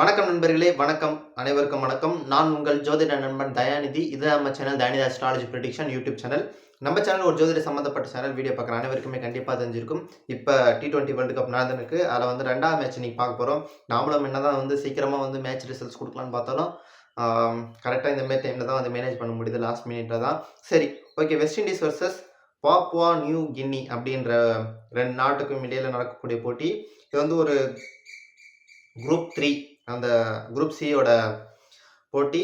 வணக்கம் நண்பர்களே வணக்கம். அனைவருக்கும் வணக்கம். நான் உங்கள் ஜோதிட நண்பன் தயாநிதி. இது நம்ம channel Dayanidhi astrology prediction YouTube channel நம்ம சேனல் ஒரு ஜோதிட சம்மந்தப்பட்ட சேனல் வீடியோ பார்க்குற அனைவருக்குமே கண்டிப்பாக தெரிஞ்சிருக்கும். இப்போ டி டுவெண்ட்டி வேர்ல்டு கப் நடந்துருக்கு அதில் வந்து ரெண்டாவது மேட்ச் நீங்கள் பார்க்க போகிறோம் நாமளும் என்ன தான் வந்து சீக்கிரமாக வந்து மேட்ச் ரிசல்ட்ஸ் கொடுக்கலான்னு பார்த்தாலும் கரெக்டாக இந்த மாதிரி டைமில் தான் வந்து மேனேஜ் பண்ண முடியுது. லாஸ்ட் மினிட்ல தான். சரி okay West Indies versus Papua New Guinea அப்படின்ற ரெண்டு நாட்டுக்கும் இடையில் நடக்கக்கூடிய போட்டி. இது வந்து ஒரு குரூப் த்ரீ அந்த குரூப் சியோட போட்டி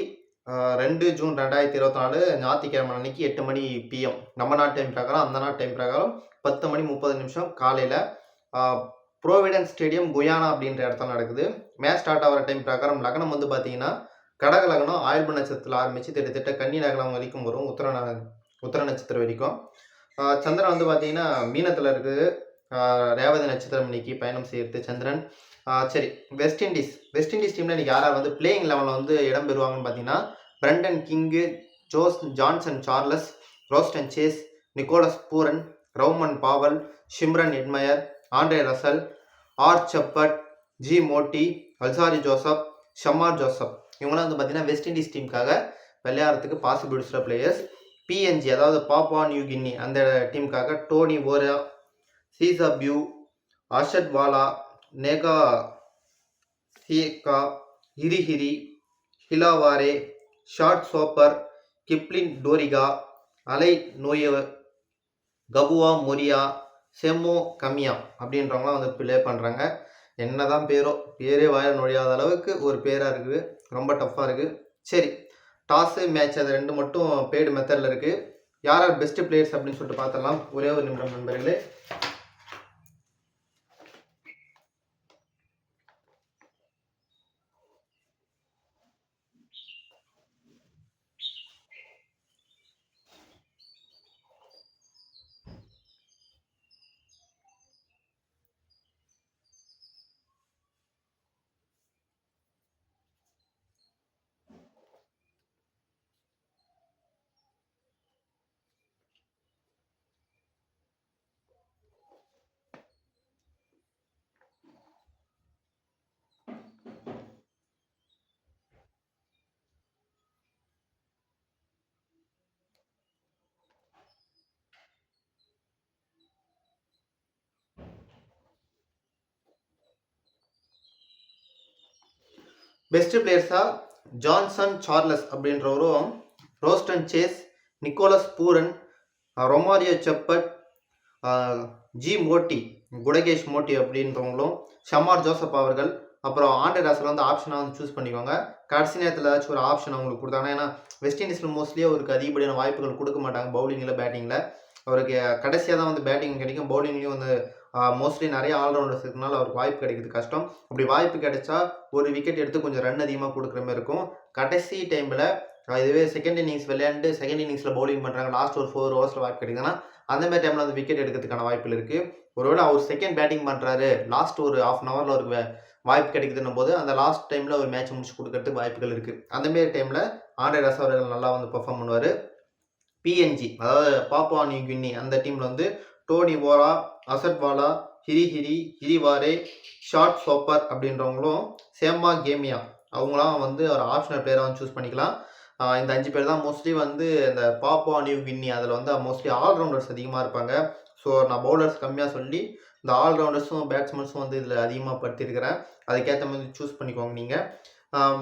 ரெண்டு ஜூன் ரெண்டாயிரத்தி இருபத்தி நாலு ஞாயிற்றுக்கிழமை அன்னைக்கு எட்டு மணி பிஎம் நம்ம நாட்டு டைம் பிரகாரம் அந்த நாட்டு டைம் பிரகாரம் பத்து மணி முப்பது நிமிஷம் காலையில் ப்ரோவிடன்ஸ் ஸ்டேடியம் குயானா அப்படின்ற இடத்துல நடக்குது. மேட்ச் ஸ்டார்ட் ஆகிற டைம் பிரகாரம் லக்னம் வந்து பார்த்தீங்கன்னா கடக லக்னம் ஆயுள்ப நட்சத்திரத்தில் ஆரம்பித்து திட்டத்திட்ட கன்னி லக்னம் வரைக்கும் வரும் உத்தர உத்தர நட்சத்திரம் வரைக்கும். சந்திரன் வந்து பார்த்தீங்கன்னா மீனத்தில் இருக்குது. ரேவதி நட்சத்திரம் இன்னைக்கு பயணம் செய்கிறது சந்திரன். சரி. வெஸ்ட் இண்டீஸ் வெஸ்ட் இண்டீஸ் டீமில் இன்றைக்கி யாராவது வந்து பிளேயிங் லெவலில் வந்து இடம் பெறுவாங்கன்னு பார்த்தீங்கன்னா Brandon King Jose Johnson Charles Roston Chase Nicholas Pooran Rovman Powell Shimron Hetmyer Andre Russell R Shepherd G Motie Alzarri Joseph Shamar Joseph இவங்களாம் வந்து பார்த்தீங்கன்னா வெஸ்ட் இண்டீஸ் டீமுக்காக விளையாடுறதுக்கு பாசிபிலிட்டிஸில் பிளேயர்ஸ் பிஎன்ஜி அதாவது பாப்பா நியூ கின்னி அந்த டீமுக்காக Tony Ura Sese Bau Assad Vala Lega Siaka Hiri Hiri Hila Vare Chad Soper Kiplin Doriga Alei Nao Kabua மொரியா செம்மோ கமியா அப்படின்றவங்களாம் வந்து play பண்ணுறாங்க என்ன தான் பேரோ பேரே வாய நுழையாத அளவுக்கு ஒரு பேராக இருக்குது. ரொம்ப டஃப்பாக இருக்குது. சரி டாஸு மேட்ச் அது ரெண்டு மட்டும் பெய்டு மெத்தடில் இருக்குது யார் யார் பெஸ்ட்டு பிளேயர்ஸ் அப்படின்னு சொல்லிட்டு பார்த்தலாம் ஒரே ஒரு நிமிடம் நண்பர்களே. பெஸ்ட் பிளேயர்ஸாக Johnson Charles அப்படின்றவரும் Roston Chase Nicholas Pooran Romario Shepherd G Motie Gudakesh Motie அப்படின்றவங்களும் Shamar Joseph அவர்கள் அப்புறம் ஆண்டே ராசில் வந்து ஆப்ஷனாக வந்து சூஸ் பண்ணிக்கோங்க கடைசி நேரத்தில் ஏதாச்சும் ஒரு ஆப்ஷன் அவங்களுக்கு கொடுத்தாங்க ஏன்னா வெஸ்ட் இண்டீஸில் மோஸ்ட்லி அவருக்கு அதிகப்படியான வாய்ப்புகள் கொடுக்க மாட்டாங்க பவுலிங்கில் பேட்டிங்கில் அவருக்கு கடைசியாக தான் வந்து பேட்டிங் கிடைக்கும் பவுலிங்லேயும் வந்து மோஸ்ட்லி நிறைய ஆல்ரவுண்டர்ஸ் இருக்கனால அவருக்கு வாய்ப்பு கிடைக்கிறது கஷ்டம். அப்படி வாய்ப்பு கிடைச்சா ஒரு விக்கெட் எடுத்து கொஞ்சம் ரன் அதிகமாக கொடுக்குற மாதிரி இருக்கும். கடைசி டைமில் இதுவே செகண்ட் இன்னிங்ஸ் விளையாண்டு செகண்ட் இன்னிங்ஸில் பவுலிங் பண்ணுறாங்க லாஸ்ட் ஒரு ஃபோர் ஓவர்ஸில் வாய்ப்பு கிடைக்குதுன்னா அந்த மாதிரி டைமில் வந்து விக்கெட் எடுக்கிறதுக்கான வாய்ப்பு இருக்குது ஒருவேளை அவர் செகண்ட் பேட்டிங் பண்ணுறாரு லாஸ்ட் ஒரு ஆஃப் அன் ஹவரில் ஒரு வாய்ப்பு கிடைக்குதுன்னும் போது அந்த லாஸ்ட் டைமில் ஒரு மேட்ச் முடிச்சு கொடுக்கறதுக்கு வாய்ப்புகள் இருக்குது அந்தமாரி டைமில் ஆண்ட்ரே ரசா அவர்கள் நல்லா வந்து பெர்ஃபார்ம் பண்ணுவார். பிஎன்ஜி அதாவது பாப்பா நியூ கின்னி அந்த டீமில் வந்து டோனி ஓரா அசட்வாலா ஹிரி ஹிரி ஹிரிவாரே ஷார்ட் சோப்பர் அப்படின்றவங்களும் சேமா கேமியா. அவங்களாம் வந்து ஒரு ஆப்ஷனல் பிளேயராக வந்து சூஸ் பண்ணிக்கலாம். இந்த அஞ்சு பேர் தான் மோஸ்ட்லி வந்து இந்த பாப்பா நியூ கின்னி அதில் வந்து மோஸ்ட்லி ஆல்ரவுண்டர்ஸ் அதிகமாக இருப்பாங்க. ஸோ நான் பவுலர்ஸ் கம்மியாக சொல்லி இந்த ஆல்ரவுண்டர்ஸும் பேட்ஸ்மேன்ஸும் வந்து இதில் அதிகமாக படுத்திருக்கிறேன் அதுக்கேற்ற மாதிரி சூஸ் பண்ணிக்கோங்க நீங்கள்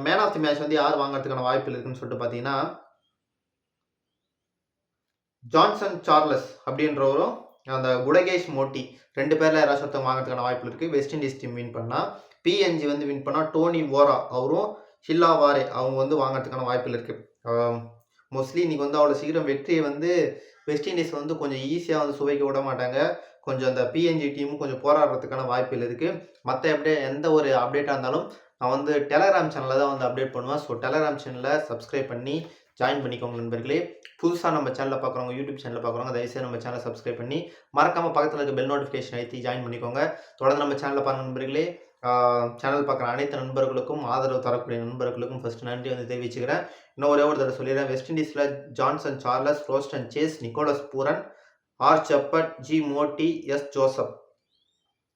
மேன் ஆஃப் தி மேட்ச் வந்து யார் வாங்குறதுக்கான வாய்ப்பு இருக்குன்னு சொல்லிட்டு பார்த்தீங்கன்னா ஜான்சன் சார்லஸ் அப்படின்றவரும் அந்த குடகேஷ் மோட்டி ரெண்டு பேரில் யாராவது ஒருத்தவங்க வாங்குறதுக்கான வாய்ப்பு இருக்குது வெஸ்ட் இண்டீஸ் டீம் வின் பண்ணால் பிஎன்ஜி வந்து வின் பண்ணால் டோனி ஓரா அவரும் ஹில்லாவாரே அவங்க வந்து வாங்குறதுக்கான வாய்ப்பில் இருக்குது மோஸ்ட்லி இன்றைக்கி வந்து அவ்வளோ சீக்கிரம் வெற்றியை வந்து வெஸ்ட் இண்டீஸ் வந்து கொஞ்சம் ஈஸியாக வந்து சுவைக்க விட மாட்டாங்க. கொஞ்சம் அந்த பிஎன்ஜி டீமும் கொஞ்சம் போராடுறதுக்கான வாய்ப்புகள் இருக்குது மற்ற அப்படியே எந்த ஒரு அப்டேட்டாக இருந்தாலும் நான் வந்து டெலகிராம் சேனலில் தான் வந்து அப்டேட் பண்ணுவேன். ஸோ டெலகிராம் சேனலில் சப்ஸ்கிரைப் பண்ணி ஜாயின் பண்ணிக்கோங்க நண்பர்களே. புதுசாக நம்ம சேனலில் பார்க்குறவங்க யூடியூப் சேனலில் பார்க்குறவங்க தயவுசெய்து நம்ம சேனலை சப்ஸ்கிரைப் பண்ணி மறக்காமல் பக்கத்தில் இருக்க பெல் நோட்டிஃபிகேஷன் அழுத்தி ஜாயின் பண்ணிக்கோங்க. தொடர்ந்து நம்ம சேனலில் பாருங்க நண்பர்களே. சேனல் பார்க்குற அனைத்து நண்பர்களுக்கும் ஆதரவு தரக்கூடிய நண்பர்களுக்கும் ஃபஸ்ட்டு நன்றி வந்து தெரிவிச்சுக்கிறேன். இன்னும் ஒரே ஒரு தடவை சொல்லிடுறேன். West இண்டீஸில் Johnson Charles Roston Chase Nicholas Pooran R Shepherd G Motie S Joseph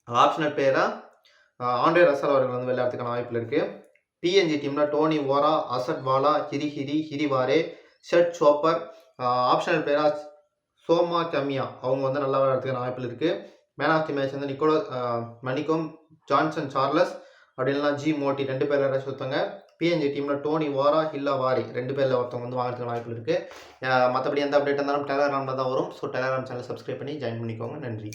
optional பேராக ஆண்ட்ரே ரசல் அவர்கள் வந்து விளையாடுறதுக்கான வாய்ப்பில் இருக்குது பிஎன்ஜி டீமில் Tony Ura Assad Vala Hiri Hiri Hila Vare Chad Soper optional பிளேயராக சோமா கமியா அவங்க வந்து நல்லா விளையாடுறதுக்கான வாய்ப்பில் இருக்குது மேன் ஆஃப் தி மேட்ச் வந்து நிக்கோலோ மணிக்கும் ஜான்சன் சார்லஸ் அப்படி ஜி மோட்டி ரெண்டு பேர் யாராச்சும் ஒருத்தவங்க. பிஎன்ஜி டீமில் டோனி வாரா ஹில்லா வாரி ரெண்டு பேரில் ஒருத்தவங்க வந்து வாங்குறதுக்கு வாய்ப்பு இருக்குது மற்றபடி எந்த அப்டேட் இருந்தாலும் டெலகிராமில் தான் வரும். ஸோ டெலகிராம் சேனல் சப்ஸ்கிரைப் பண்ணி ஜாயின் பண்ணிக்கோங்க. நன்றி.